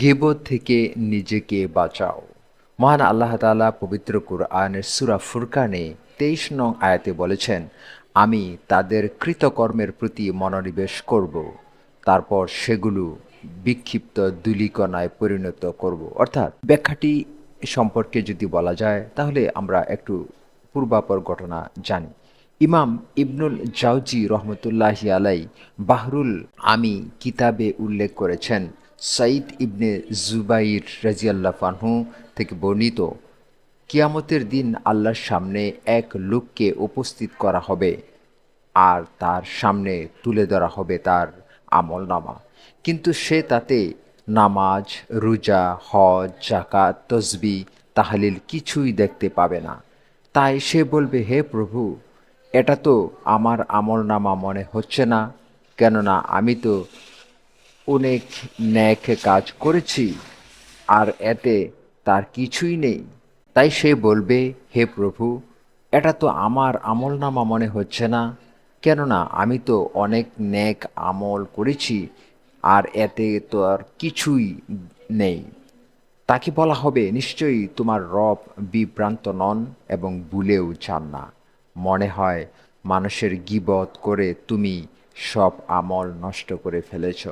গিবত থেকে নিজেকে বাঁচাও। মহান আল্লাহ তাআলা পবিত্র কুরআনের সূরা ফুরকানে তেইশ নং আয়াতে বলেছেন, আমি তাদের কৃতকর্মের প্রতি মনোনিবেশ করব, তারপর সেগুলো বিক্ষিপ্ত দুলিকণায় পরিণত করব। অর্থাৎ ব্যাখ্যাটি সম্পর্কে যদি বলা যায়, তাহলে আমরা একটু পূর্বাপর ঘটনা জানি। ইমাম ইবনুল জাউজি রহমতুল্লাহি আলাই বাহরুল আমি কিতাবে উল্লেখ করেছেন সাইদ ইবনে জুবাইর রাজিয়াল্লাহ ফানহু থেকে বর্ণিত, কিয়ামতের দিন আল্লাহর সামনে এক লোককে উপস্থিত করা হবে আর তার সামনে তুলে ধরা হবে তার আমল নামা কিন্তু সে তাতে নামাজ, রোজা, হজ জাকাত তসবি, তাহলিল কিছুই দেখতে পাবে না। তাই সে বলবে, হে প্রভু, এটা তো আমার আমল নামা মনে হচ্ছে না। কেননা আমি তো অনেক ন্যাক কাজ করেছি, আর এতে তার কিছুই নেই। তাই সে বলবে, হে প্রভু, এটা তো আমার আমল নামা মনে হচ্ছে না। কেননা আমি তো অনেক ন্যাক আমল করেছি, আর এতে তো আর কিছুই নেই। তাকে বলা হবে, নিশ্চয়ই তোমার রব বিভ্রান্ত নন এবং ভুলেও চান না। মনে হয় মানুষের গিবত করে তুমি সব আমল নষ্ট করে ফেলেছ।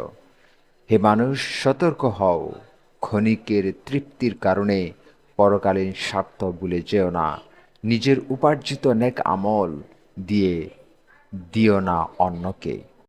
হে মানুষ, সতর্ক হও। ক্ষণিকের তৃপ্তির কারণে পরকালীন স্বার্থ ভুলে যেও না। নিজের উপার্জিত নেক আমল দিয়ে দিও না অন্যকে।